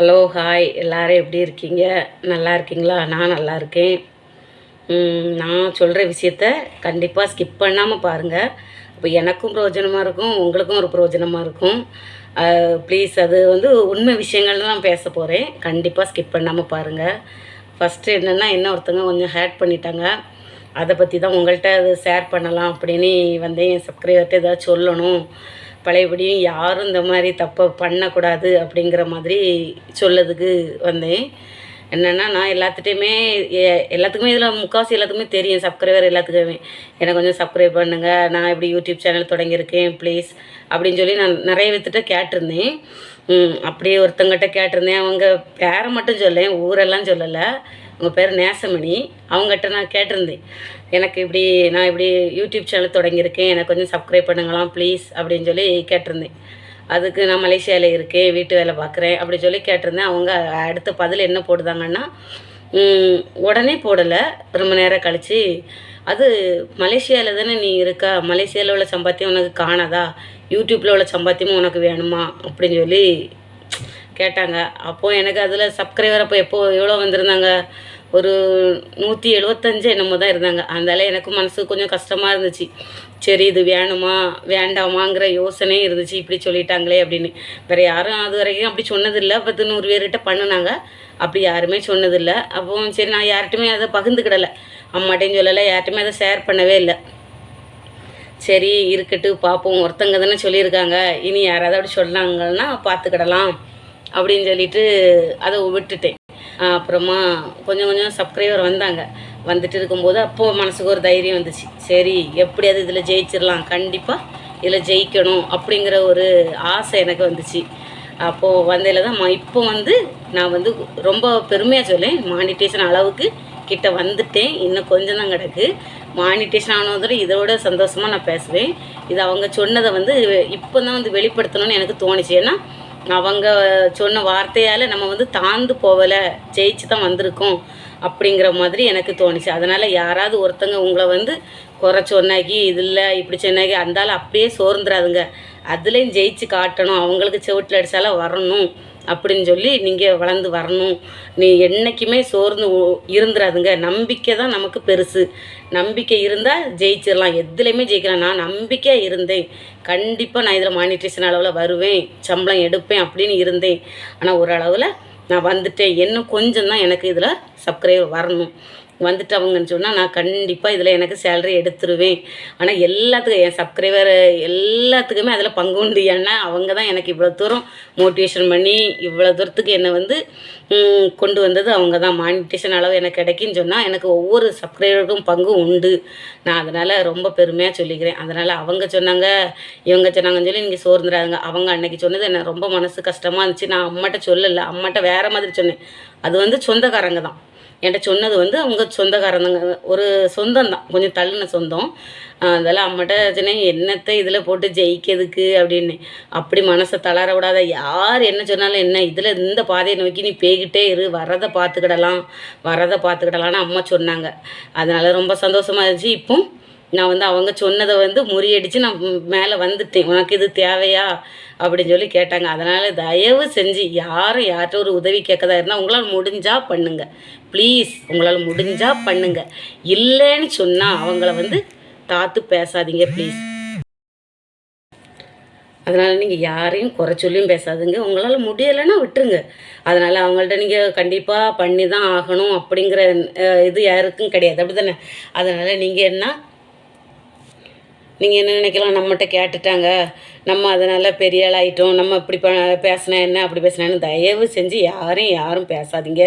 Hello hi. எல்லாரும் எப்படி இருக்கீங்க? நல்லா இருக்கீங்களா? நான் நல்லா இருக்கேன். நான் சொல்கிற விஷயத்த கண்டிப்பாக ஸ்கிப் பண்ணாமல் பாருங்கள் அப்போ எனக்கும் பிரயோஜனமாக இருக்கும் உங்களுக்கும் ஒரு பிரயோஜனமாக இருக்கும். ப்ளீஸ் அது வந்து உண்மை விஷயங்கள் தான் பேச போகிறேன் கண்டிப்பாக ஸ்கிப் பண்ணாமல் பாருங்கள் ஃபஸ்ட்டு என்னென்னா என்ன ஒருத்தங்க கொஞ்சம் ஹேட் பண்ணிட்டாங்க. அதை பற்றி தான் உங்கள்கிட்ட அது ஷேர் பண்ணலாம் அப்படின்னு வந்தேன் என் சப்ஸ்கிரைபர்கிட்ட ஏதாவது சொல்லணும். பழையபடியும் யாரும் இந்த மாதிரி தப்பை பண்ணக்கூடாது அப்படிங்கிற மாதிரி சொல்லதுக்கு வந்தேன். என்னென்னா நான் எல்லாத்துட்டையுமே எல்லாத்துக்குமே இதில் முக்கால்வாசி எல்லாத்துக்குமே தெரியும் சப்ஸ்கிரைபர் எல்லாத்துக்குமே. எனக்கு கொஞ்சம் சப்ஸ்கிரைப் பண்ணுங்கள் நான் இப்படி யூடியூப் சேனல் தொடங்கியிருக்கேன் ப்ளீஸ் அப்படின்னு சொல்லி நான் நிறைய வித்துட்ட கேட்டிருந்தேன். அப்படியே ஒருத்தங்கிட்ட கேட்டிருந்தேன். அவங்க பேரை மட்டும் சொல்லேன் ஊரெல்லாம் சொல்லலை. உங்கள் பேர் நேசமணி. அவங்ககிட்ட நான் கேட்டிருந்தேன். எனக்கு இப்படி நான் இப்படி யூடியூப் சேனல் தொடங்கியிருக்கேன். எனக்கு கொஞ்சம் சப்ஸ்கிரைப் பண்ணுங்களாம் ப்ளீஸ் அப்படின்னு சொல்லி கேட்டிருந்தேன். அதுக்கு நான் மலேசியாவில் இருக்கேன் வீட்டு வேலை பார்க்குறேன் அப்படி சொல்லி கேட்டிருந்தேன். அவங்க அடுத்த பதில் என்ன போடுதாங்கன்னா உடனே போடலை. ரொம்ப நேரம் கழித்து அது மலேசியாவில் தானே நீ இருக்கா? மலேசியாவில் உள்ள சம்பாத்தியம் உனக்கு காணாதா? யூடியூப்பில் உள்ள சம்பாத்தியமும் உனக்கு வேணுமா? அப்படின்னு சொல்லி கேட்டாங்க. அப்போது எனக்கு அதில் சப்ஸ்கிரைபர் அப்போ எப்போ எவ்வளோ வந்திருந்தாங்க? ஒரு நூற்றி எழுபத்தஞ்சு என்னமோ தான் இருந்தாங்க. அதனால எனக்கு மனசு கொஞ்சம் கஷ்டமாக இருந்துச்சு. சரி இது வேணுமா வேண்டாமாங்கிற யோசனையும் இருந்துச்சு. இப்படி சொல்லிட்டாங்களே அப்படின்னு. வேறு யாரும் அது வரைக்கும் அப்படி சொன்னதில்லை. பத்து நூறு பேர்கிட்ட பண்ணுனாங்க. அப்படி யாருமே சொன்னதில்லை. அப்போ சரி நான் யார்கிட்டையுமே அதை பகிர்ந்துக்கிடலை. அம்மாட்டையும் சொல்லலை யார்கிட்டையுமே அதை ஷேர் பண்ணவே இல்லை. சரி இருக்கட்டு பார்ப்போம். ஒருத்தங்க தானே சொல்லியிருக்காங்க. இனி யாராவது அப்படி சொன்னாங்கன்னா பார்த்துக்கிடலாம் அப்படின்னு சொல்லிட்டு அதை விட்டுட்டேன். அப்புறமா கொஞ்சம் கொஞ்சம் சப்ஸ்கிரைபர் வந்தாங்க. வந்துட்டு இருக்கும்போது அப்போது மனசுக்கு ஒரு தைரியம் வந்துச்சு. சரி எப்படியாவது இதில் ஜெயிச்சிடலாம் கண்டிப்பாக இதில் ஜெயிக்கணும் அப்படிங்கிற ஒரு ஆசை எனக்கு வந்துச்சு. அப்போது வந்ததில் தான் இப்போ வந்து நான் வந்து ரொம்ப பெருமையாக சொல்லேன். மானிட்டேஷன் அளவுக்கு கிட்ட வந்துட்டேன். இன்னும் கொஞ்சம் தான் கிடக்கு. மானிட்டேஷன் ஆனதோட இதோட சந்தோஷமாக நான் பேசுவேன். இது அவங்க சொன்னதை வந்து இப்போ தான் வந்து வெளிப்படுத்தணும்னு எனக்கு தோணுச்சு. ஏன்னா அவங்க சொன்ன வார்த்தையால் நம்ம வந்து தாழ்ந்து போகலை ஜெயிச்சு தான் வந்திருக்கோம் அப்படிங்கிற மாதிரி எனக்கு தோணுச்சு. அதனால் யாராவது ஒருத்தங்க உங்களை வந்து குறை சொன்னாக்கி இது இல்லை இப்படி சொன்னாக்கி அந்தாலும் அப்படியே சோர்ந்துடாதுங்க அதுலேயும் ஜெயிச்சு காட்டணும். அவங்களுக்கு செவிட்டில் அடித்தாலும் வரணும் அப்படின்னு சொல்லி நீங்கள் வளர்ந்து வரணும். நீ என்றைக்குமே சோர்ந்து இருந்துடாதுங்க நம்பிக்கை தான் நமக்கு பெருசு. நம்பிக்கை இருந்தால் ஜெயிச்சிடலாம். எதுலேயுமே ஜெயிக்கலாம். நான் நம்பிக்கையாக இருந்தேன். கண்டிப்பாக நான் இதில் மானிட்டேஷன் அளவில் வருவேன். சம்பளம் எடுப்பேன் அப்படின்னு இருந்தேன். ஆனால் ஓரளவில் நான் வந்துட்டேன். இன்னும் கொஞ்சம் தான் எனக்கு இதில் சப்ஸ்கிரைபர் வரணும். வந்துட்டவங்கன்னு சொன்னால் நான் கண்டிப்பாக இதில் எனக்கு சேலரி எடுத்துருவேன். ஆனால் எல்லாத்துக்கும் என் சப்ஸ்கிரைபர் எல்லாத்துக்குமே அதில் பங்கு உண்டு. ஏன்னா அவங்க தான் எனக்கு இவ்வளோ தூரம் மோட்டிவேஷன் பண்ணி இவ்வளோ தூரத்துக்கு என்னை வந்து கொண்டு வந்தது. அவங்க தான் மானிட்டேஷன் அளவு எனக்கு கிடைக்குன்னு சொன்னால் எனக்கு ஒவ்வொரு சப்ஸ்கிரைபருக்கும் பங்கு உண்டு. நான் அதனால் ரொம்ப பெருமையாக சொல்லிக்கிறேன். அதனால் அவங்க சொன்னாங்க இவங்க சொன்னாங்கன்னு சொல்லி நீங்கள் சோர்ந்துடாதுங்க அவங்க அன்னைக்கு சொன்னது என்ன ரொம்ப மனசு கஷ்டமாக இருந்துச்சு. நான் அம்மாட்ட சொல்லலை. அம்மாட்ட வேறு மாதிரி சொன்னேன். அது வந்து சொந்தக்காரங்க தான். என்கிட்ட சொன்னது வந்து அவங்க சொந்தக்காரங்க ஒரு சொந்தம் தான் கொஞ்சம் தள்ளின சொந்தம். அதெல்லாம் அம்மகிட்ட சொன்னேன் என்னத்தை இதில் போட்டு ஜெயிக்கிறதுக்கு? அப்படின்னு. அப்படி மனசை தளர விடாத. யார் என்ன சொன்னாலும் என்ன இதில் இந்த பாதையை நோக்கி நீ பேய்கிட்டே இரு. வரதை பார்த்துக்கிடலாம். வரதை பார்த்துக்கிடலான்னு அம்மா சொன்னாங்க. அதனால் ரொம்ப சந்தோஷமாக இருந்துச்சு. இப்போ நான் வந்து அவங்க சொன்னதை வந்து முறியடித்து நான் மேலே வந்துட்டேன். உனக்கு இது தேவையா? அப்படின்னு சொல்லி கேட்டாங்க. அதனால் தயவு செஞ்சு யாரும் யார்கிட்ட ஒரு உதவி கேட்கதா இருந்தால் உங்களால் முடிஞ்சால் பண்ணுங்கள் ப்ளீஸ் உங்களால் முடிஞ்சால் பண்ணுங்கள் இல்லைன்னு சொன்னால் அவங்கள வந்து தாத்து பேசாதீங்க ப்ளீஸ் அதனால் நீங்கள் யாரையும் குறை சொல்லியும் பேசாதுங்க. உங்களால் முடியலைன்னா விட்டுருங்க. அதனால் அவங்கள்ட்ட நீங்கள் கண்டிப்பாக பண்ணி தான் ஆகணும் அப்படிங்கிற இது யாருக்கும் கிடையாது. அப்படி தானே அதனால் நீங்கள் என்ன நீங்கள் என்ன நினைக்கலாம்? நம்மகிட்ட கேட்டுட்டாங்க. நம்ம அதனால் பெரிய ஆளாயிட்டோம் நம்ம இப்படி ப பேசினா என்ன? அப்படி பேசினான்னு தயவு செஞ்சு யாரையும் யாரும் பேசாதீங்க.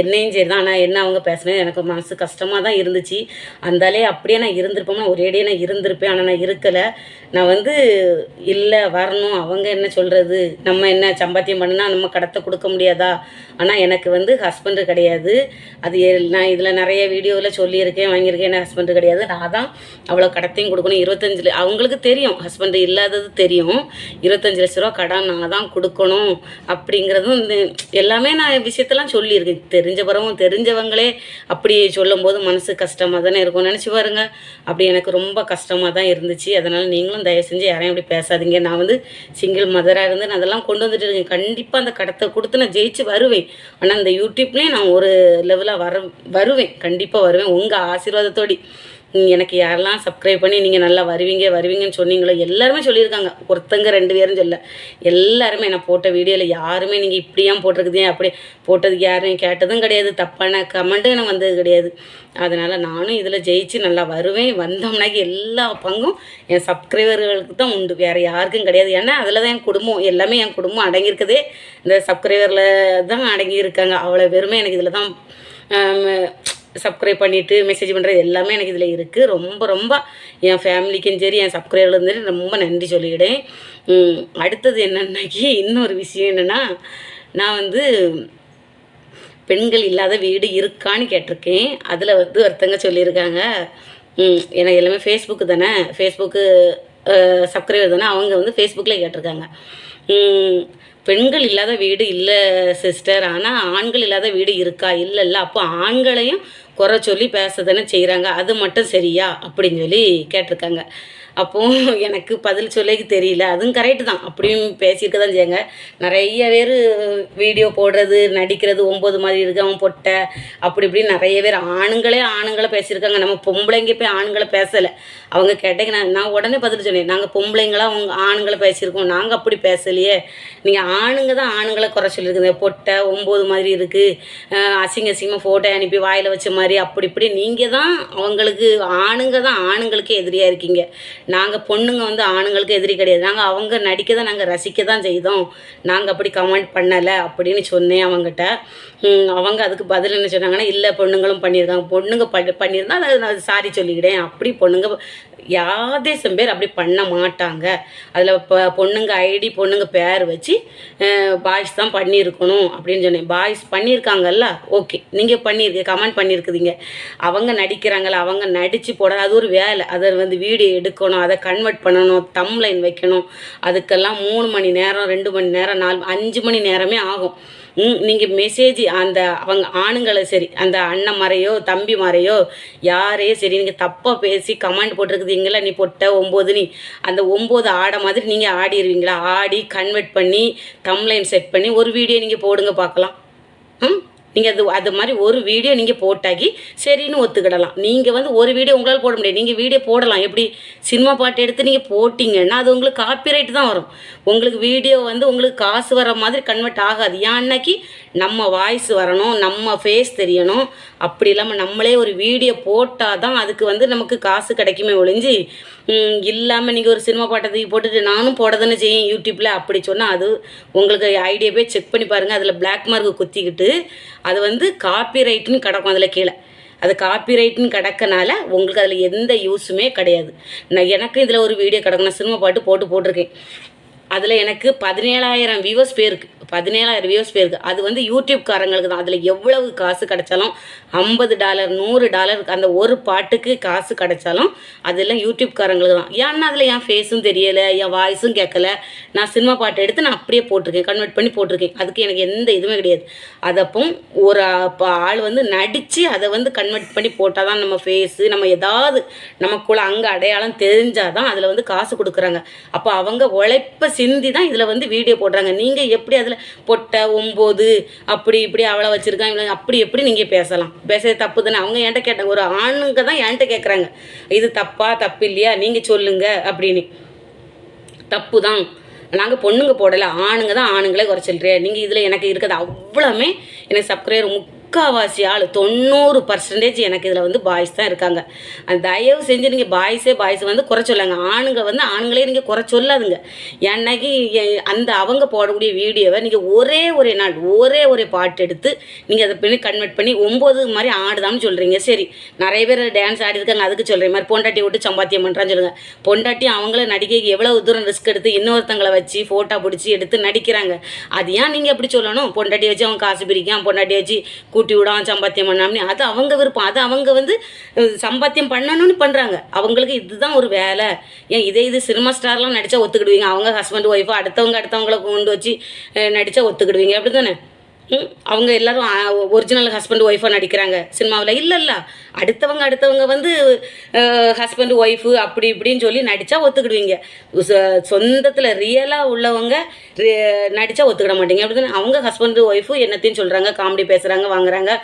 என்னையும் சரி தான். ஆனால் என்ன அவங்க பேசினது எனக்கு மனசு கஷ்டமாக தான் இருந்துச்சு. அந்தாலே அப்படியே நான் இருந்திருப்போம்னா ஒரேடியே நான் இருந்திருப்பேன். ஆனால் நான் இருக்கலை. நான் வந்து இல்லை வரணும். அவங்க என்ன சொல்கிறது நம்ம என்ன சம்பாத்தியம் பண்ணுனா நம்ம கடத்தை கொடுக்க முடியாதா? ஆனால் எனக்கு வந்து ஹஸ்பண்டு கிடையாது. அது நான் இதில் நிறைய வீடியோவில் சொல்லியிருக்கேன் வாங்கியிருக்கேன். என்ன ஹஸ்பண்டு கிடையாது. நான் தான் அவ்வளோ கடத்தையும் கொடுக்கணும். இருபத்தஞ்சில் அவங்களுக்கு தெரியும். ஹஸ்பண்டு இல்லாதது தெரியும். தெரியும் இருபத்தஞ்சி லட்ச ரூபா கடன் நான் தான் கொடுக்கணும் அப்படிங்கிறதும் இந்த எல்லாமே நான் விஷயத்தெல்லாம் சொல்லியிருக்கேன். தெரிஞ்ச பிறவும் தெரிஞ்சவங்களே அப்படி சொல்லும்போது மனசு கஷ்டமாக தானே இருக்கும் நினச்சி பாருங்க. அப்படி எனக்கு ரொம்ப கஷ்டமாக தான் இருந்துச்சு. அதனால் நீங்களும் தயவு செஞ்சு யாரையும் அப்படி பேசாதீங்க. நான் வந்து சிங்கிள் மதராக இருந்து நான் அதெல்லாம் கொண்டு வந்துட்டு இருக்கேன். கண்டிப்பாக அந்த கடத்தை கொடுத்து நான் ஜெயிச்சு வருவேன். ஆனால் அந்த யூடியூப்லேயும் நான் ஒரு லெவலாக வர வருவேன். கண்டிப்பாக வருவேன். உங்கள் ஆசீர்வாதத்தோடி. எனக்கு யாரெல்லாம் சப்ஸ்கிரைப் பண்ணி நீங்கள் நல்லா வருவீங்க வருவீங்கன்னு சொன்னீங்களோ எல்லாருமே சொல்லியிருக்காங்க. ஒருத்தங்க ரெண்டு பேரும் சொல்ல. எல்லாருமே நான் போட்ட வீடியோவில் யாருமே நீங்கள் இப்படியாம் போட்டிருக்குதே அப்படி போட்டதுக்கு யாரையும் கேட்டதும் கிடையாது. தப்பான கமெண்ட்டும் எனக்கு வந்தது கிடையாது. அதனால் நானும் இதில் ஜெயிச்சு நல்லா வருவேன். வந்தோம்னாக்கி எல்லா பங்கும் என் சப்ஸ்கிரைபர்களுக்கு தான் உண்டு. வேறு யாருக்கும் கிடையாது. ஏன்னா அதில் தான் என் குடும்பம். எல்லாமே என் குடும்பம் அடங்கியிருக்குதே. இந்த சப்ஸ்கிரைபரில் தான் அடங்கியிருக்காங்க. அவ்வளோ பேருமே எனக்கு இதில் தான் சப்ஸ்கிரைப் பண்ணிவிட்டு மெசேஜ் பண்ணுறது எல்லாமே எனக்கு இதில் இருக்குது ரொம்ப ரொம்ப என் ஃபேமிலிக்கும் சரி என் சப்ஸ்கிரைபர்லேருந்து சரி ரொம்ப நன்றி சொல்லிவிடேன் அடுத்தது என்னன்னாக்கி இன்னொரு விஷயம் என்னென்னா நான் வந்து பெண்கள் இல்லாத வீடு இருக்கான்னு கேட்டிருக்கேன். அதில் வந்து ஒருத்தங்க சொல்லியிருக்காங்க. எனக்கு எல்லாமே ஃபேஸ்புக்கு தானே. ஃபேஸ்புக்கு சப்ஸ்கிரைபர் தானே. அவங்க வந்து ஃபேஸ்புக்கில் கேட்டிருக்காங்க. பெண்கள் இல்லாத வீடு இல்லை சிஸ்டர் ஆனால் ஆண்கள் இல்லாத வீடு இருக்கா? இல்லை இல்லை. அப்போ ஆண்களையும் குறை சொல்லி பேச தானே செய்கிறாங்க அது மட்டும் சரியா? அப்படின்னு சொல்லி கேட்டிருக்காங்க. அப்போ எனக்கு பதில் சொல்லிக்கு தெரியல. அதுவும் கரெக்டு தான். அப்படியும் பேசியிருக்க தான் செய்யுங்க. நிறைய பேர் வீடியோ போடுறது நடிக்கிறது ஒம்பது மாதிரி இருக்கு. அவன் பொட்டை அப்படி இப்படி நிறைய பேர் ஆணுங்களே ஆணுங்களை பேசியிருக்காங்க. நம்ம பொம்பளைங்க போய் ஆணுங்களை பேசலை. அவங்க கேட்டேங்க நான் நான் உடனே பதில் சொன்னேன். நாங்கள் பொம்பளைங்களாம் அவங்க ஆணுங்களை பேசியிருக்கோம். நாங்கள் அப்படி பேசலையே. நீங்கள் ஆணுங்க தான் ஆணுங்களை குறை சொல்லியிருக்குது பொட்டை ஒம்பது மாதிரி இருக்குது அசிங்க அசிங்கமாக ஃபோட்டோ அனுப்பி வாயில் வச்ச மாதிரி அப்படி இப்படி நீங்கள் தான் அவங்களுக்கு ஆணுங்க தான் ஆணுங்களுக்கே எதிரியாக இருக்கீங்க. நாங்கள் பொண்ணுங்க வந்து ஆணுங்களுக்கு எதிரி கிடையாது. நாங்கள் அவங்க நடிக்க தான் நாங்கள் ரசிக்க தான் செய்தோம். நாங்கள் அப்படி கமெண்ட் பண்ணலை அப்படின்னு சொன்னேன் அவங்ககிட்ட அவங்க அதுக்கு பதில் என்ன சொன்னாங்கன்னா இல்லை பொண்ணுங்களும் பண்ணியிருக்காங்க. பொண்ணுங்க ப பண்ணியிருந்தா அதை நான் சாரி சொல்லிக்கிட்டேன். அப்படி பொண்ணுங்க யாதேசம் பேர் அப்படி பண்ண மாட்டாங்க. அதில் இப்போ பொண்ணுங்க ஐடி பொண்ணுங்க பேர் வச்சு பாய்ஸ் தான் பண்ணியிருக்கணும். அப்படின்னு சொன்னேன். பாய்ஸ் பண்ணியிருக்காங்கல்ல? ஓகே. நீங்கள் பண்ணியிருக்கீங்க கமெண்ட் பண்ணியிருக்குதீங்க அவங்க நடிக்கிறாங்கல்ல அவங்க நடித்து போட அது ஒரு வேலை. அதை வந்து வீடியோ எடுக்கணும். அதை கன்வெர்ட் பண்ணணும். தம்லைன் வைக்கணும். அதுக்கெல்லாம் மூணு மணி நேரம் ரெண்டு மணி நேரம் நாலு அஞ்சு மணி நேரமே ஆகும். நீங்கள் மெசேஜ் அந்த அவங்க ஆணுங்களை சரி அந்த அண்ணன் மறையோ தம்பி மறையோ யாரையோ சரி நீங்கள் தப்பாக பேசி கமெண்ட் போட்டிருக்குதீங்களா நீ பொட்ட ஒம்பது நீ அந்த ஒம்பது ஆட மாதிரி நீங்கள் ஆடிடுவீங்களா ஆடி கன்வெர்ட் பண்ணி தம்லைன் செட் பண்ணி ஒரு வீடியோ நீங்கள் போடுங்க பார்க்கலாம். ம் நீங்கள் அது அது மாதிரி ஒரு வீடியோ நீங்கள் போட்டாக்கி சரின்னு ஒத்துக்கிடலாம். நீங்கள் வந்து ஒரு வீடியோ உங்களால் போட முடியாது. நீங்கள் வீடியோ போடலாம். எப்படி? சினிமா பாட்டு எடுத்து நீங்கள் போட்டிங்கன்னா அது உங்களுக்கு காப்பிரைட் தான் வரும். உங்களுக்கு வீடியோ வந்து உங்களுக்கு காசு வர மாதிரி கன்வெர்ட் ஆகாது. ஏன்னாக்கி நம்ம வாய்ஸ் வரணும் நம்ம ஃபேஸ் தெரியணும். அப்படி இல்லாமல் நம்மளே ஒரு வீடியோ போட்டால் தான் அதுக்கு வந்து நமக்கு காசு கிடைக்குமே ஒழிஞ்சு இல்லாமல் நீங்கள் ஒரு சினிமா பாட்டத்துக்கு போட்டுட்டு நானும் போட தானே செய்யும் யூடியூப்பில் அப்படி சொன்னால் அது உங்களுக்கு ஐடியா போய் செக் பண்ணி பாருங்கள் அதில் பிளாக் மார்க் குத்திக்கிட்டு அது வந்து காப்பி ரைட்டுன்னு கிடக்கும் அதில் கீழே. அது காப்பிரைட்னு கிடக்கனால உங்களுக்கு அதில் எந்த யூஸுமே கிடையாது. நான் எனக்கு இதில் ஒரு வீடியோ கிடக்கும் நான் சினிமா பாட்டு போட்டு போட்டிருக்கேன். அதில் எனக்கு பதினேழாயிரம் வியூவர்ஸ் பேருக்கு. பதினேழாயிரம் வியூவர்ஸ் பேருக்கு அது வந்து யூடியூப்காரங்களுக்கு தான். அதில் எவ்வளவு காசு கிடைச்சாலும் ஐம்பது டாலர் நூறு டாலர் அந்த ஒரு பாட்டுக்கு காசு கிடைச்சாலும் அதெல்லாம் யூடியூப்காரங்களுக்கு தான். ஏன்னா அதில் என் ஃபேஸும் தெரியலை என் வாய்ஸும் கேட்கல. நான் சினிமா பாட்டு எடுத்து நான் அப்படியே போட்டிருக்கேன். கன்வெர்ட் பண்ணி போட்டிருக்கேன். அதுக்கு எனக்கு எந்த இதுவுமே கிடையாது. அதப்போ ஒரு ஆள் வந்து நடித்து அதை வந்து கன்வெர்ட் பண்ணி போட்டால் தான் நம்ம ஃபேஸு நம்ம ஏதாவது நமக்குள்ள அங்கே அடையாளம் தெரிஞ்சால் தான் அதில் வந்து காசு கொடுக்குறாங்க. அப்போ அவங்க உழைப்ப சிந்தி தான் இதில் வந்து வீடியோ போடுறாங்க. நீங்கள் எப்படி அதில் பொட்டை ஒம்பது அப்படி இப்படி அவளை வச்சுருக்கான் இவ்வளோ அப்படி எப்படி நீங்கள் பேசலாம்? பேசுறது தப்பு தானே அவங்க என்கிட்ட கேட்டாங்க ஒரு ஆணுங்க தான் என்கிட்ட கேட்குறாங்க இது தப்பா தப்பு இல்லையா நீங்கள் சொல்லுங்க அப்படின்னு. தப்பு தான் நாங்கள் பொண்ணுங்க போடலை. ஆணுங்க தான் ஆணுங்களே குறை நீங்கள் இதில் எனக்கு இருக்கிறது அவ்வளோமே எனக்கு சப்ஸ்கிரைபர் முக்கால்வாசி ஆள் தொண்ணூறு பர்சன்டேஜ் எனக்கு இதில் வந்து பாய்ஸ் தான் இருக்காங்க. அந்த தயவு செஞ்சு நீங்கள் பாய்ஸே பாய்ஸ் வந்து குறை சொல்லாங்க. ஆணுங்க வந்து ஆணுங்களே நீங்கள் குறை சொல்லாதுங்க. என்னைக்கு அந்த அவங்க போடக்கூடிய வீடியோவை நீங்கள் ஒரே ஒரே நாள் ஒரே ஒரே பாட்டு எடுத்து நீங்கள் அதை பண்ணி கன்வெர்ட் பண்ணி ஒம்பது மாதிரி ஆடுதான்னு சொல்கிறீங்க சரி நிறைய பேர் டான்ஸ் ஆடி இருக்காங்க அதுக்கு சொல்கிறேன் மாதிரி பொண்டாட்டி விட்டு சம்பாத்தியம் பண்ணுறான்னு சொல்லுங்கள் பொண்டாட்டி அவங்கள நடிகைக்கு எவ்வளோ தூரம் ரிஸ்க் எடுத்து இன்னொருத்தங்களை வச்சு ஃபோட்டோ பிடிச்சி எடுத்து நடிக்கிறாங்க. அது ஏன் நீங்கள் எப்படி சொல்லணும்? பொண்டாட்டி வச்சு அவன் காசு பிரிக்கான் பொண்டாட்டி வச்சு கூட்டி விடாம சம்பாத்தியம் பண்ணாமனு. அது அவங்க விருப்பம். அது அவங்க வந்து சம்பாத்தியம் பண்ணணும்னு பண்ணுறாங்க அவங்களுக்கு இதுதான் ஒரு வேலை. ஏன் இதே இது சினிமா ஸ்டார்லாம் நடித்தா ஒத்துக்கிடுவீங்க. அவங்க ஹஸ்பண்ட் ஒய்ஃபு அடுத்தவங்க அடுத்தவங்களை கொண்டு வச்சு நடித்தா ஒத்துக்கிடுவீங்க. அப்படி தானே அவங்க எல்லாரும் ஒரிஜினல் ஹஸ்பண்ட் ஒய்ஃபாக நடிக்கிறாங்க சினிமாவில். இல்லை இல்லை. அடுத்தவங்க அடுத்தவங்க வந்து ஹஸ்பண்ட் ஒய்ஃபு அப்படி இப்படின்னு சொல்லி நடித்தா ஒத்துக்கிடுவீங்க. சொந்தத்தில் ரியலாக உள்ளவங்க நடித்தா ஒத்துக்கிட மாட்டீங்க. அப்படின்னு அவங்க ஹஸ்பண்ட் ஒய்ஃபு என்னத்தையும் சொல்கிறாங்க காமெடி பேசுகிறாங்க வாங்குறாங்க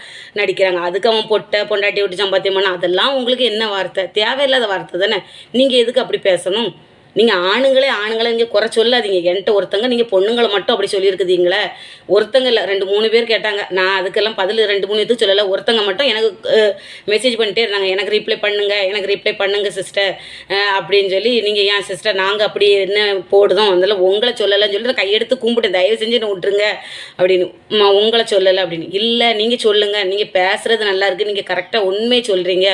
நடிக்கிறாங்க. அதுக்கு அவன் பொட்டை பொண்டாட்டி விட்டு சம்பாத்தியம் பண்ண அதெல்லாம் உங்களுக்கு என்ன வார்த்தை? தேவையில்லாத வார்த்தை தானே? நீங்கள் எதுக்கு அப்படி பேசணும்? நீங்கள் ஆணுங்களே ஆணுங்களை இங்கே குறை சொல்லாதீங்க. என்கிட்ட ஒருத்தங்க நீங்கள் பொண்ணுங்களை மட்டும் அப்படி சொல்லியிருக்குதீங்களே ஒருத்தங்க இல்லை ரெண்டு மூணு பேர் கேட்டாங்க. நான் அதுக்கெல்லாம் பதில் ரெண்டு மூணு இது சொல்லலை. ஒருத்தங்க மட்டும் எனக்கு மெசேஜ் பண்ணிட்டே இருந்தாங்க. எனக்கு ரிப்ளை பண்ணுங்க எனக்கு ரிப்ளை பண்ணுங்க சிஸ்டர் அப்படின்னு சொல்லி நீங்கள் ஏன் சிஸ்டர் நாங்கள் அப்படி என்ன போடுதோம் அதெல்லாம் உங்களை சொல்லலைன்னு சொல்லிட்டு நான் கையெடுத்து கும்பிட்டு தயவு செஞ்சு என்ன விட்டுருங்க அப்படின்னு. உங்களை சொல்லலை அப்படின்னு. இல்லை நீங்கள் சொல்லுங்கள் நீங்கள் பேசுகிறது நல்லா இருக்குது நீங்கள் கரெக்டாக உண்மையை சொல்கிறீங்க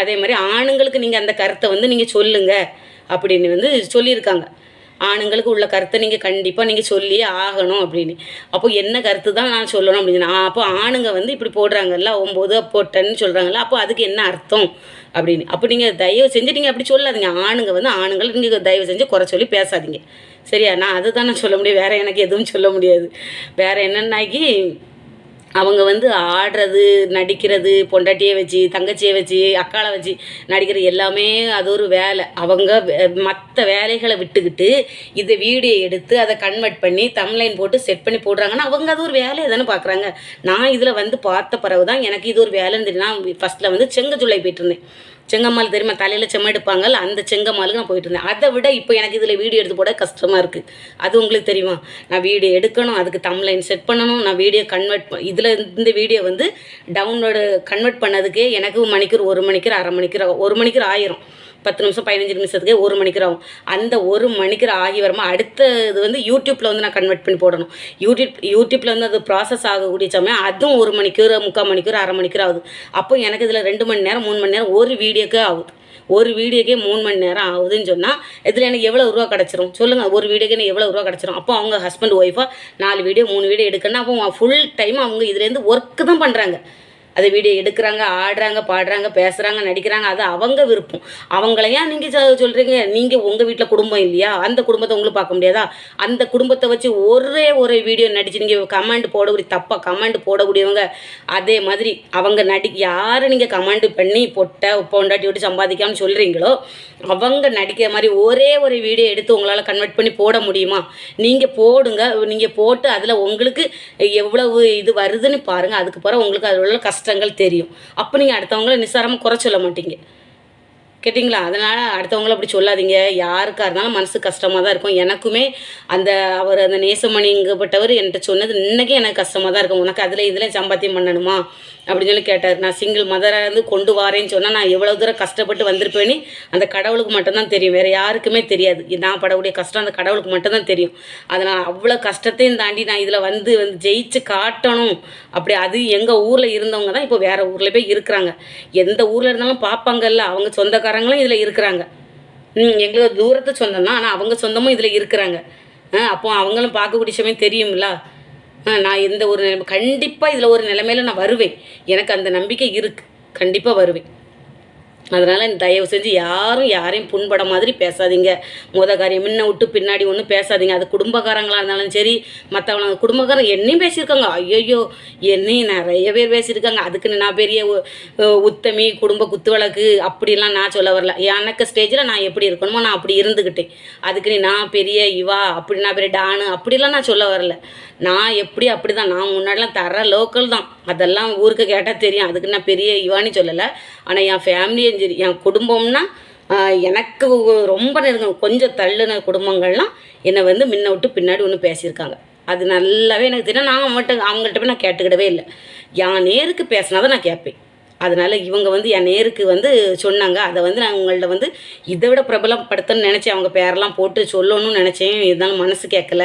அதே மாதிரி ஆணுங்களுக்கு நீங்கள் அந்த கருத்தை வந்து நீங்கள் சொல்லுங்கள் அப்படின்னு வந்து சொல்லியிருக்காங்க. ஆணுங்களுக்கு உள்ள கருத்தை நீங்கள் கண்டிப்பாக நீங்கள் சொல்லியே ஆகணும் அப்படின்னு. அப்போ என்ன கருத்து தான் நான் சொல்லணும் அப்படின்னு. ஆ, அப்போ ஆணுங்க வந்து இப்படி போடுறாங்கல்ல ஒம்பது போட்டேன்னு சொல்கிறாங்கல்ல அப்போ அதுக்கு என்ன அர்த்தம் அப்படின்னு. அப்போ நீங்கள் தயவு செஞ்சு நீங்கள் அப்படி சொல்லாதீங்க. ஆணுங்க வந்து ஆணுங்களை நீங்கள் தயவு செஞ்சு குறை சொல்லி பேசாதீங்க. சரியா? நான் அதுதான் நான் சொல்ல முடியும். வேறு எனக்கு எதுவும் சொல்ல முடியாது. வேறு என்னென்னாக்கி அவங்க வந்து ஆடுறது நடிக்கிறது பொண்டாட்டியை வச்சு தங்கச்சியை வச்சு அக்காளை வச்சு நடிக்கிற எல்லாமே அது ஒரு வேலை. அவங்க மற்ற வேலைகளை விட்டுக்கிட்டு இதை வீடியோ எடுத்து அதை கன்வெர்ட் பண்ணி தம்லைன் போட்டு செட் பண்ணி போடுறாங்கன்னா அவங்க அது ஒரு வேலையை தானே பார்க்குறாங்க. நான் இதில் வந்து பார்த்த பிறகு தான் எனக்கு இது ஒரு வேலைன்னு தெரியும் நான் ஃபஸ்ட்டில் வந்து செங்கஜுள்ளை போயிட்டு இருந்தேன். செங்கம்மாள் தெரியுமா தலையில் செம்ம எடுப்பாங்கல்ல அந்த செங்கம்மாளுக்கு நான் போயிட்டு இருந்தேன். அதை விட இப்போ எனக்கு இதில் வீடியோ எடுத்து போட கஷ்டமாக இருக்குது அது உங்களுக்கு தெரியுமா? நான் வீடியோ எடுக்கணும் அதுக்கு தம்லைன் செட் பண்ணணும் நான் வீடியோ கன்வெர்ட் இதில் இந்த வீடியோ வந்து டவுன்லோடு கன்வெர்ட் பண்ணதுக்கே எனக்கு மணிக்கூர் ஒரு மணிக்கூர் அரை மணிக்கூர் ஒரு மணிக்கூர் ஆயிரும். பத்து நிமிஷம் பதினஞ்சு நிமிஷத்துக்கே ஒரு மணிக்கு ஆகும் அந்த ஒரு மணிக்கூர் ஆகி வரமா அடுத்த இது வந்து யூடியூப்பில் வந்து நான் கன்வெர்ட் பண்ணி போடணும். யூடியூப் யூடியூப்பில் வந்து அது ப்ராசஸ் ஆகக்கூடிய சமயம் அதுவும் ஒரு மணிக்கூர் முக்கால் மணிக்கூர் அரை மணிக்கூர் ஆகுது. அப்போ எனக்கு இதில் ரெண்டு மணி நேரம் மூணு மணி நேரம் ஒரு வீடியோக்கே ஆகுது. ஒரு வீடியோக்கே மூணு மணி நேரம் ஆகுதுன்னு சொன்னால் இதில் எனக்கு எவ்வளோ ரூபா கிடச்சிரும்? சொல்லுங்கள் ஒரு வீடியோக்கு எனக்கு எவ்வளோ ரூபா கிடச்சிரும்? அப்போ அவங்க ஹஸ்பண்ட் ஒய்ஃபாக நாலு வீடியோ மூணு வீடியோ எடுக்கணும்னா அப்போ ஃபுல் டைம் அவங்க இதுலேருந்து ஒர்க்கு தான் பண்ணுறாங்க அது வீடியோ எடுக்கிறாங்க ஆடுறாங்க பாடுறாங்க பேசுகிறாங்க நடிக்கிறாங்க அது அவங்க விருப்பம். அவங்களையா நீங்கள் சொல்கிறீங்க நீங்கள் உங்கள் வீட்டில் குடும்பம் இல்லையா? அந்த குடும்பத்தை உங்களுக்கு பார்க்க முடியாதா? அந்த குடும்பத்தை வச்சு ஒரே ஒரு வீடியோ நடிச்சு நீங்கள் கமெண்ட் போடக்கூடிய தப்பாக கமெண்ட் போடக்கூடியவங்க அதே மாதிரி அவங்க நடி யாரை நீங்கள் கமெண்ட் பண்ணி பொட்டை பொண்டாட்டி விட்டு சம்பாதிக்காமல் சொல்கிறீங்களோ அவங்க நடிக்கிற மாதிரி ஒரே ஒரு வீடியோ எடுத்து உங்களால் கன்வெர்ட் பண்ணி போட முடியுமா? நீங்கள் போடுங்க நீங்கள் போட்டு அதில் உங்களுக்கு எவ்வளவு இது வருதுன்னு பாருங்கள் அதுக்கு பிறகு உங்களுக்கு அதில் உள்ள கஷ்டங்கள் தெரியும். அப்போ நீங்கள் அடுத்தவங்கள நிசாரமாக குறை சொல்ல மாட்டீங்க. கேட்டிங்களா? அதனால் அடுத்தவங்கள அப்படி சொல்லாதீங்க. யாருக்காக இருந்தாலும் மனசு கஷ்டமாக தான் இருக்கும். எனக்குமே அந்த அவர் அந்த நேசமணிங்கப்பட்டவர் என்கிட்ட சொன்னது இன்றைக்கி எனக்கு கஷ்டமாக தான் இருக்கும். உனக்கு அதில் இதில் சம்பாத்தியம் பண்ணணுமா? அப்படின்னு சொல்லி கேட்டார். நான் சிங்கிள் மதராக இருந்து கொண்டு வாரேன்னு சொன்னால் நான் எவ்வளோ தூரம் கஷ்டப்பட்டு வந்திருப்பேன்னு அந்த கடவுளுக்கு மட்டும்தான் தெரியும். வேறு யாருக்குமே தெரியாது. நான் படக்கூடிய கஷ்டம் அந்த கடவுளுக்கு மட்டும்தான் தெரியும். அதனால் அவ்வளோ கஷ்டத்தையும் தாண்டி நான் இதில் வந்து வந்து ஜெயிச்சு காட்டணும். அப்படி அது எங்கள் ஊரில் இருந்தவங்க தான் இப்போ வேறு ஊரில் போய் இருக்கிறாங்க. எந்த ஊரில் இருந்தாலும் பார்ப்பாங்கல்ல அவங்க சொந்தக்கார சொந்தக்காரங்களும் இதில் இருக்கிறாங்க. ம் எங்களுக்கு தூரத்து சொந்தம் தான். ஆனால் அவங்க சொந்தமும் இதில் இருக்கிறாங்க. ஆ அப்போ அவங்களும் பார்க்கக்கூடிய சமயம் தெரியும்ல? ஆ நான் இந்த ஒரு நிலைமை கண்டிப்பாக இதில் ஒரு நிலைமையில நான் வருவேன். எனக்கு அந்த நம்பிக்கை இருக்குது கண்டிப்பாக வருவேன். அதனால் தயவு செஞ்சு யாரும் யாரையும் புண்பட மாதிரி பேசாதீங்க. முத காரியம் முன்ன விட்டு பின்னாடி ஒன்றும் பேசாதீங்க. அது குடும்பக்காரங்களாக இருந்தாலும் சரி மற்றவங்க குடும்பக்காரங்க என்னையும் பேசியிருக்காங்க. ஐயோ என்னையும் நிறைய பேர் பேசியிருக்காங்க. அதுக்குன்னு நான் பெரிய உத்தமி குடும்ப குத்து வழக்கு அப்படிலாம் நான் சொல்ல வரல. எனக்கு ஸ்டேஜில் நான் எப்படி இருக்கணுமோ நான் அப்படி இருந்துக்கிட்டேன் அதுக்குன்னு நான் பெரிய இவா அப்படி நான் பெரிய டானு அப்படிலாம் நான் சொல்ல வரல. நான் எப்படி அப்படி தான் நான் முன்னாடிலாம் தர லோக்கல் தான். அதெல்லாம் ஊருக்கு கேட்டால் தெரியும். அதுக்கு நான் பெரிய இவான்னு சொல்லலை. ஆனால் என் ஃபேமிலியும் சரி என் குடும்பம்னா எனக்கு ரொம்ப நெருக்கம் கொஞ்சம் தள்ளுன குடும்பங்கள்லாம் என்னை வந்து முன்ன விட்டு பின்னாடி ஒன்று பேசியிருக்காங்க. அது நல்லாவே எனக்கு தெரியும். நான் அவங்கள்ட்ட அவங்கள்ட்ட போய் நான் கேட்டுக்கிடவே இல்லை. என் நேருக்கு பேசினா தான் நான் கேட்பேன். அதனால் இவங்க வந்து என் நேருக்கு வந்து சொன்னாங்க. அதை வந்து நான் உங்கள்ட்ட வந்து இதை விட பிரபலப்படுத்தணும்னு நினச்சேன். அவங்க பேரெல்லாம் போட்டு சொல்லணும்னு நினச்சேன். இருந்தாலும் மனசு கேட்கல.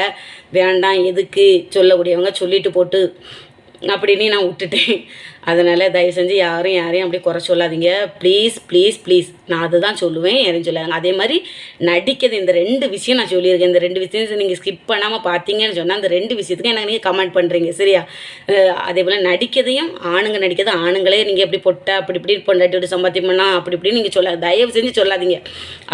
வேண்டாம் எதுக்கு சொல்லக்கூடியவங்க சொல்லிட்டு போட்டு அப்படின்னு நான் விட்டுட்டேன். அதனால் தயவு செஞ்சு யாரும் யாரையும் அப்படி குறை சொல்லாதீங்க. ப்ளீஸ் ப்ளீஸ் ப்ளீஸ் நான் அதுதான் சொல்லுவேன் யாரையும் சொல்லாங்க அதே மாதிரி நடிக்கிறது இந்த ரெண்டு விஷயம் நான் சொல்லியிருக்கேன். இந்த ரெண்டு விஷயம் நீங்கள் ஸ்கிப் பண்ணாமல் பார்த்தீங்கன்னு சொன்னால் அந்த ரெண்டு விஷயத்துக்கு எனக்கு நீங்கள் கமெண்ட் பண்ணுறீங்க சரியா? அதே போல் நடிக்கிறதையும் ஆணுங்க நடிக்கிறது ஆணுங்களே நீங்கள் எப்படி பொட்டை அப்படி இப்படி பொண்டாட்டியோட சம்பாத்தியம் பண்ணா அப்படி இப்படி நீங்கள் சொல்ல தயவு செஞ்சு சொல்லாதீங்க.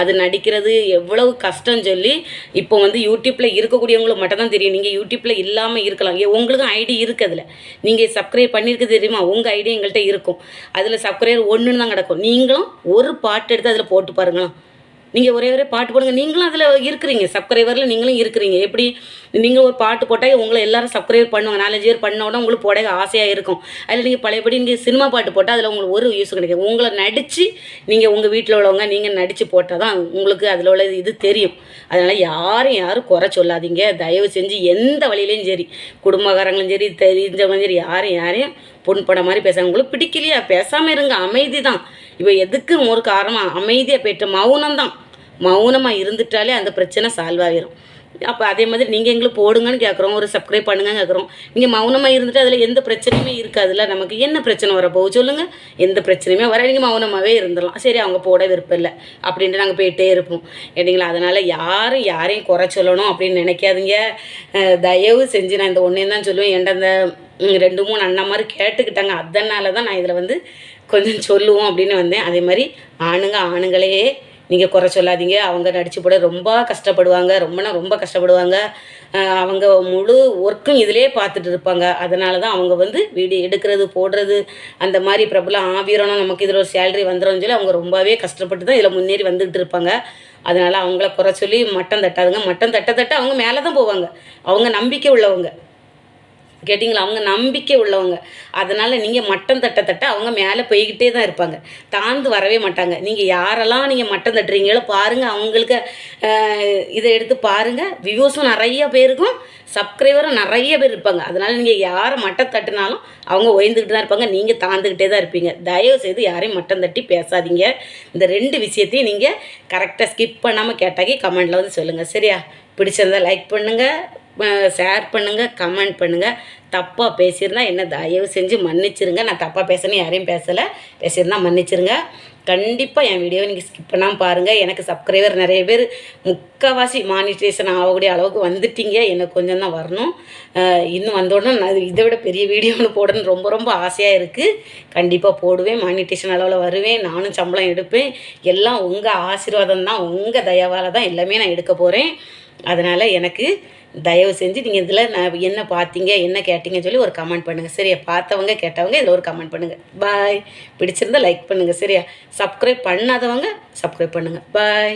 அது நடிக்கிறது எவ்வளவு கஷ்டம் சொல்லி இப்போ வந்து யூடியூப்பில் இருக்கக்கூடியவங்களுக்கு மட்டும் தான் தெரியும். நீங்கள் யூடியூப்பில் இல்லாமல் இருக்கலாம். உங்களுக்கும் ஐடி இருக்குது அதில் நீங்கள் சப்ஸ்கிரைப் பண்ணியிருக்க தெரியுமா? உங்கள் ஐடி எங்கள்கிட்ட இருக்கும். அதில் சப்ஸ்கிரைபர் ஒன்றுன்னு தான் கிடக்கும். நீங்களும் ஒரு பாட்டு பாட்டு எடுத்து அதில் போட்டு பாருங்களேன் நீங்கள் ஒரே ஒரே பாட்டு போடுங்க. நீங்களும் அதில் இருக்கிறீங்க. சப்ஸ்கிரைபரில் நீங்களும் இருக்கிறீங்க. எப்படி? நீங்கள் ஒரு பாட்டு போட்டால் உங்களை எல்லாரும் சப்ஸ்கிரைப் பண்ணுவாங்க. நாலஞ்சு பேர் பண்ண உடனே உங்களுக்கு போட ஆசையாக இருக்கும். அதில் நீங்கள் பழையபடி நீங்கள் சினிமா பாட்டு போட்டால் அதில் உங்களுக்கு ஒரு யூஸ் கிடைக்கும் உங்களை நடித்து நீங்கள் உங்கள் வீட்டில் உள்ளவங்க நீங்கள் நடித்து போட்டால் தான் உங்களுக்கு அதில் உள்ள இது தெரியும். அதனால் யாரும் யாரும் குறை சொல்லாதீங்க. தயவு செஞ்சு எந்த வழியிலையும் சரி குடும்பக்காரங்களும் சரி தெரிஞ்சவங்களும் சரி யாரும் யாரையும் பொன் மாதிரி பேசுறாங்க உங்களுக்கு பிடிக்கலையா? பேசாமல் இருங்க. அமைதி தான் இப்போ எதுக்கு ஒரு காரணம் அமைதியாக போயிட்டு மௌனம் தான் மௌனமாக இருந்துட்டாலே அந்த பிரச்சனை சால்வ் ஆகிரும் அப்போ அதே மாதிரி நீங்கள் எங்களுக்கு போடுங்கன்னு கேட்குறோம் ஒரு சப்ஸ்கிரைப் பண்ணுங்கன்னு கேட்குறோம் நீங்கள் மௌனமாக இருந்துட்டு அதில் எந்த பிரச்சனையுமே இருக்காதுல்ல? நமக்கு என்ன பிரச்சனை வரப்போகுது சொல்லுங்கள் எந்த பிரச்சனையுமே வர நீங்கள் மௌனமாகவே இருந்துடலாம் சரி அவங்க போட விருப்பம் இல்லை அப்படின்ட்டு நாங்கள் போயிட்டே இருப்போம். ஏட்டிங்களா அதனால் யாரும் யாரையும் குறை சொல்லணும் அப்படின்னு நினைக்காதீங்க. தயவு செஞ்சு நான் இந்த ஒன்றே தான் சொல்லுவேன். என்கிட்ட அந்த ரெண்டு மூணு அண்ணா மாதிரி கேட்டுக்கிட்டாங்க. அதனால தான் நான் இதில் வந்து கொஞ்சம் சொல்லுவோம் அப்படின்னு வந்தேன். அதே மாதிரி ஆணுங்க ஆணுங்களையே நீங்கள் குறை சொல்லாதீங்க. அவங்க நடிச்சு போட ரொம்ப கஷ்டப்படுவாங்க. ரொம்பனா ரொம்ப கஷ்டப்படுவாங்க. அவங்க முழு ஒர்க்கும் இதிலே பார்த்துட்டு இருப்பாங்க. அதனால தான் அவங்க வந்து வீடியோ எடுக்கிறது போடுறது அந்த மாதிரி பிரபலம் ஆவீரணும் நமக்கு இதில் ஒரு சேலரி வந்துடும் சொல்லி அவங்க ரொம்பவே கஷ்டப்பட்டு தான் இதில் முன்னேறி வந்துக்கிட்டு இருப்பாங்க. அதனால் அவங்கள குறை சொல்லி மட்டம் தட்டாதுங்க. மட்டம் தட்ட தட்ட அவங்க மேலே தான் போவாங்க. அவங்க நம்பிக்கை உள்ளவங்க. கேட்டிங்களா அவங்க நம்பிக்கை உள்ளவங்க. அதனால் நீங்கள் மட்டம் தட்ட தட்ட அவங்க மேலே போய்கிட்டே தான் இருப்பாங்க. தாழ்ந்து வரவே மாட்டாங்க. நீங்கள் யாரெல்லாம் நீங்கள் மட்டம் தட்டுறீங்களோ பாருங்கள் அவங்களுக்கு இதை எடுத்து பாருங்கள் வியூஸும் நிறைய பேருக்கும் சப்ஸ்கிரைபரும் நிறைய பேர் இருப்பாங்க. அதனால் நீங்கள் யாரை மட்டம் தட்டினாலும் அவங்க ஒயந்துக்கிட்டு தான் இருப்பாங்க. நீங்கள் தாழ்ந்துக்கிட்டே தான் இருப்பீங்க. தயவு செய்து யாரையும் மட்டம் தட்டி பேசாதீங்க. இந்த ரெண்டு விஷயத்தையும் நீங்கள் கரெக்டாக ஸ்கிப் பண்ணாமல் கேட்டாக்கி கமெண்டில் வந்து சொல்லுங்கள் சரியா? பிடிச்சிருந்தா லைக் பண்ணுங்கள் ஷேர் பண்ணுங்கள் கமெண்ட் பண்ணுங்கள் தப்பாக பேசியிருந்தா என்ன தயவு செஞ்சு மன்னிச்சிருங்க. நான் தப்பாக பேசணும் யாரையும் பேசலை. பேசியிருந்தா மன்னிச்சிருங்க. கண்டிப்பாக என் வீடியோவை நீங்கள் ஸ்கிப் பண்ணாமல் பாருங்கள் எனக்கு சப்ஸ்கிரைபர் நிறைய பேர் முக்கால்வாசி மானிட்டேஷன் ஆகக்கூடிய அளவுக்கு வந்துட்டீங்க. எனக்கு கொஞ்சம் தான் வரணும். இன்னும் வந்தோடனே நான் இதை விட பெரிய வீடியோன்னு போடணும்னு ரொம்ப ரொம்ப ஆசையாக இருக்குது கண்டிப்பாக போடுவேன். மானிட்டேஷன் அளவில் வருவேன். நானும் சம்பளம் எடுப்பேன். எல்லாம் உங்கள் ஆசீர்வாதம் தான். உங்கள் தயவால் தான் எல்லாமே நான் எடுக்க போகிறேன் அதனால் எனக்கு தயவு செஞ்சு நீங்கள் இதில் நான் என்ன பார்த்தீங்க என்ன கேட்டீங்கன்னு சொல்லி ஒரு கமெண்ட் பண்ணுங்கள் சரியா? பார்த்தவங்க கேட்டவங்க இதில் ஒரு கமெண்ட் பண்ணுங்கள் பாய் பிடிச்சிருந்தா லைக் பண்ணுங்கள் சரியா? சப்ஸ்கிரைப் பண்ணாதவங்க சப்ஸ்கிரைப் பண்ணுங்கள் பாய்